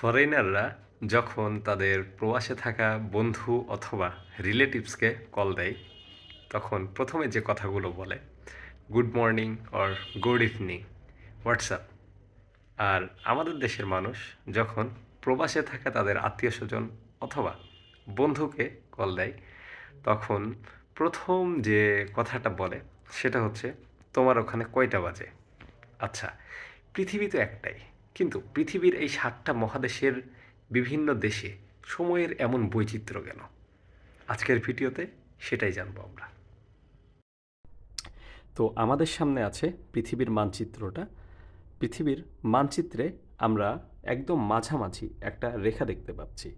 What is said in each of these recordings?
ফরেনাররা যখন তাদের প্রবাসে থাকা বন্ধু অথবা রিলেটিভসকে কল দেয়, তখন প্রথমে যে কথাগুলো বলে good morning or good evening WhatsApp আর আমাদের দেশের মানুষ যখন প্রবাসে থাকা তাদের আত্মীয় স্বজন অথবা বন্ধুকে কল দেয়, তখন প্রথম যে কথাটা বলে সেটা হচ্ছে, তোমার ওখানে কয়টা বাজে? আচ্ছা পৃথিবী তো একটাই। কিন্তু পৃথিবীর এই সাতটা মহাদেশের বিভিন্ন দেশে সময়ের এমন বৈচিত্র্য কেন? আজকের ভিডিওতে সেটাই জানব আমরা। তো আমাদের সামনে আছে পৃথিবীর মানচিত্রটা। পৃথিবীর মানচিত্রে আমরা একদম মাঝামাঝি একটা রেখা দেখতে পাচ্ছি।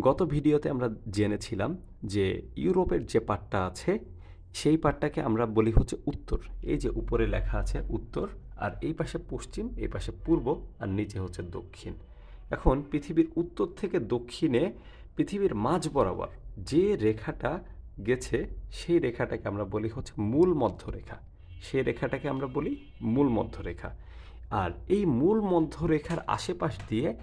গত ভিডিওতে আমরা জেনেছিলাম যে ইউরোপের যে পাটটা আছে, সেই পাটটাকে আমরা বলি হচ্ছে উত্তর। এই যে উপরে লেখা আছে উত্তর আর এই পাশে পশ্চিম, এই পাশে পূর্ব আর নিচে হচ্ছে দক্ষিণ। এখন পৃথিবীর উত্তর থেকে দক্ষিণে পৃথিবীর মাঝ বরাবর যে রেখাটা গেছে, সেই রেখাটাকে আমরা বলি হচ্ছে মূল মধ্যরেখা। সেই রেখাটাকে আমরা বলি মূল মধ্যরেখা। আর এই মূল মধ্যরেখার আশেপাশ দিয়ে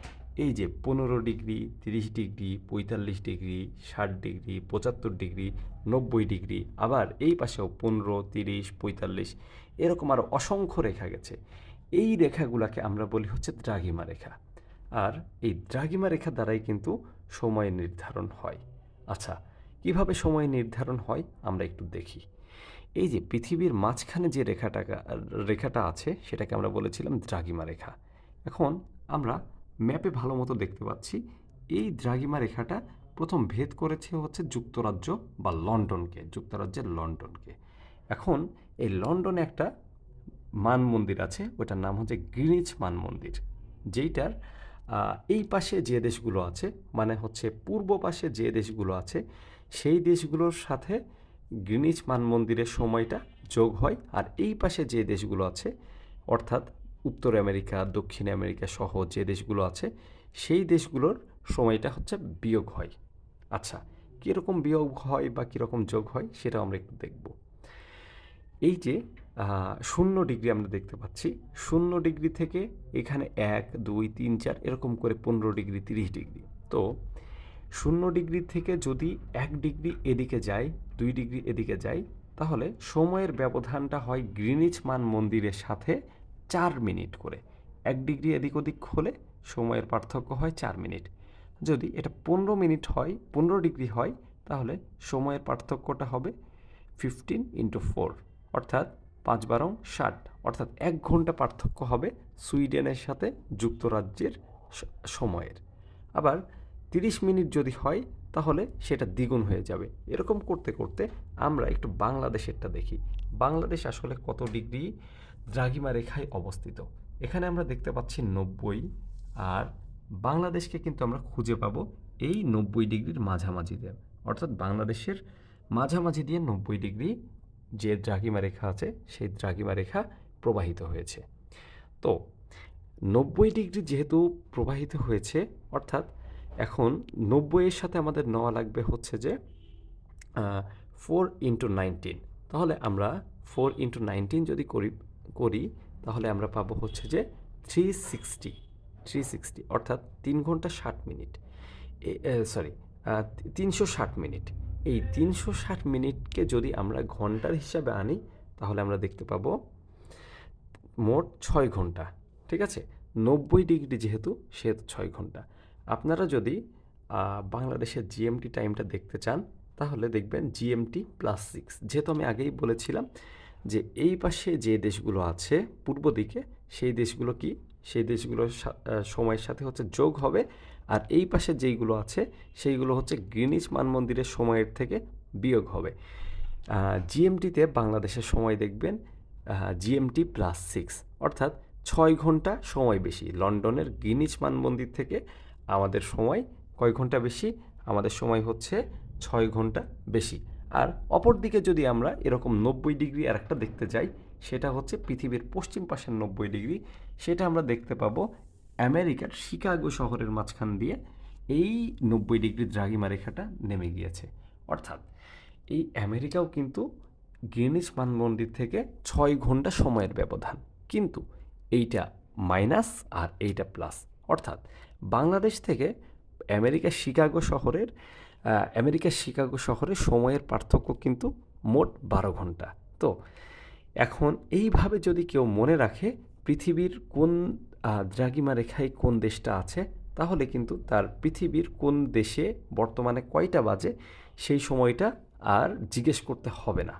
এই যে পনেরো ডিগ্রি, তিরিশ ডিগ্রি, পঁয়তাল্লিশ ডিগ্রি, ষাট ডিগ্রি, পঁচাত্তর ডিগ্রি, নব্বই ডিগ্রি, আবার এই পাশেও পনেরো, তিরিশ, পঁয়তাল্লিশ এরকম আরও অসংখ্য রেখা গেছে। এই রেখাগুলোকে আমরা বলি হচ্ছে দ্রাঘিমা রেখা। আর এই দ্রাঘিমা রেখা দ্বারাই কিন্তু সময় নির্ধারণ হয়। আচ্ছা কীভাবে সময় নির্ধারণ হয় আমরা একটু দেখি। এই যে পৃথিবীর মাঝখানে যে রেখাটা রেখাটা আছে সেটাকে আমরা বলেছিলাম দ্রাঘিমা রেখা। এখন আমরা ম্যাপে ভালো মতো দেখতে পাচ্ছি। এই দ্রাঘিমা রেখাটা প্রথম ভেদ করেছে হচ্ছে যুক্তরাজ্য বা লন্ডনকে, যুক্তরাজ্যের লন্ডনকে। এখন এই লন্ডনে একটা মান মন্দির আছে ওটার নাম হচ্ছে গ্রিনিচ মান মন্দির যেইটার এই পাশে যে দেশগুলো আছে মানে হচ্ছে পূর্ব পাশে যে দেশগুলো আছে, সেই দেশগুলোর সাথে গ্রিনিচ মান মন্দিরের সময়টা যোগ হয়, আর এই পাশে যে দেশগুলো আছে, অর্থাৎ উত্তর আমেরিকা, দক্ষিণ আমেরিকা সহ যে দেশগুলো আছে, সেই দেশগুলোর সময়টা হচ্ছে বিয়োগ হয়। আচ্ছা কীরকম বিয়োগ হয় বা কীরকম যোগ হয় সেটা আমরা একটু দেখব। এই যে শূন্য ডিগ্রি আমরা দেখতে পাচ্ছি। শূন্য ডিগ্রি থেকে এখানে এক, দুই, তিন, চার, এরকম করে পনেরো ডিগ্রি, তিরিশ ডিগ্রি। তো, শূন্য ডিগ্রি থেকে যদি এক ডিগ্রি এদিকে যায়, দুই ডিগ্রি এদিকে যায়, তাহলে সময়ের ব্যবধানটা হয় গ্রিনিচ মান মন্দিরের সাথে চার মিনিট করে। এক ডিগ্রি এদিক ওদিক হলে সময়ের পার্থক্য হয় চার মিনিট। যদি এটা পনেরো মিনিট হয়, পনেরো ডিগ্রি হয়, তাহলে সময়ের পার্থক্যটা হবে ফিফটিন ইন্টু ফোর অর্থাৎ পাঁচ বারং ষাট। অর্থাৎ এক ঘণ্টা পার্থক্য হবে সুইডেনের সাথে যুক্তরাজ্যের সময়ের। আবার তিরিশ মিনিট যদি হয়, তাহলে সেটা দ্বিগুণ হয়ে যাবে। এরকম করতে করতে আমরা একটু বাংলাদেশেরটা দেখি। বাংলাদেশ আসলে কত ডিগ্রি? দ্রাঘিমা রেখায় অবস্থিত। এখানে আমরা দেখতে পাচ্ছি নব্বই, আর বাংলাদেশকে কিন্তু আমরা খুঁজে পাবো এই নব্বই ডিগ্রির মাঝামাঝি দিয়ে অর্থাৎ বাংলাদেশের মাঝামাঝি দিয়ে নব্বই ডিগ্রি যে দ্রাঘিমা রেখা আছে, সেই দ্রাঘিমা রেখা প্রবাহিত হয়েছে। তো নব্বই ডিগ্রি যেহেতু প্রবাহিত হয়েছে, অর্থাৎ এখন নব্বইয়ের সাথে আমাদের নেওয়া লাগবে হচ্ছে যে ফোর ইন্টু নাইনটিন তাহলে আমরা ফোর ইন্টু নাইনটিন যদি করি করি, তাহলে আমরা পাবো হচ্ছে যে থ্রি সিক্সটি থ্রি সিক্সটি অর্থাৎ তিন ঘণ্টা ষাট মিনিট। সরি তিনশো ষাট মিনিট। এই তিনশো ষাট মিনিটকে যদি আমরা ঘণ্টার হিসাবে আনি, তাহলে আমরা দেখতে পাবো মোট ছয় ঘণ্টা, ঠিক আছে? নব্বই ডিগ্রি যেহেতু, সেহেতু ছয় ঘণ্টা। আপনারা যদি বাংলাদেশের জিএমটি টাইমটা দেখতে চান, তাহলে দেখবেন জিএমটি প্লাস সিক্স যেহেতু আমি আগেই বলেছিলাম যে এই পাশে যে দেশগুলো আছে পূর্ব দিকে, সেই দেশগুলো কি? সেই দেশগুলোর সা- সময়ের সাথে হচ্ছে যোগ হবে। আর এই পাশে যেইগুলো আছে, সেইগুলো হচ্ছে গ্রিনিচ মান মন্দিরের সময়ের থেকে বিয়োগ হবে। জিএমটিতে বাংলাদেশের সময় দেখবেন জিএমটি প্লাস সিক্স অর্থাৎ ছয় ঘণ্টা সময় বেশি। লন্ডনের গ্রিনিচ মান মন্দির থেকে আমাদের সময় কয় ঘণ্টা বেশি? আমাদের সময় হচ্ছে ছয় ঘণ্টা বেশি। আর অপরদিকে যদি আমরা এরকম নব্বই ডিগ্রি আর একটা দেখতে যাই, সেটা হচ্ছে পৃথিবীর পশ্চিম পাশের নব্বই ডিগ্রি। সেটা আমরা দেখতে পাবো আমেরিকার শিকাগো শহরের মাঝখান দিয়ে এই নব্বই ডিগ্রি দ্রাঘিমা রেখাটা নেমে গিয়েছে। অর্থাৎ এই আমেরিকাও কিন্তু গ্রিনিচ মানমন্দির থেকে ছয় ঘণ্টা সময়ের ব্যবধান। কিন্তু এইটা মাইনাস আর এইটা প্লাস। অর্থাৎ বাংলাদেশ থেকে আমেরিকা শিকাগো শহরের আমেরিকার শিকাগো শহরে সময়ের পার্থক্য কিন্তু মোট বারো ঘণ্টা। তো এখন এইভাবে যদি কেউ মনে রাখে পৃথিবীর কোন দ্রাগিমা রেখায় কোন দেশটা আছে, তাহলে কিন্তু তার পৃথিবীর কোন দেশে বর্তমানে কয়টা বাজে সেই সময়টা আর জিজ্ঞেস করতে হবে না।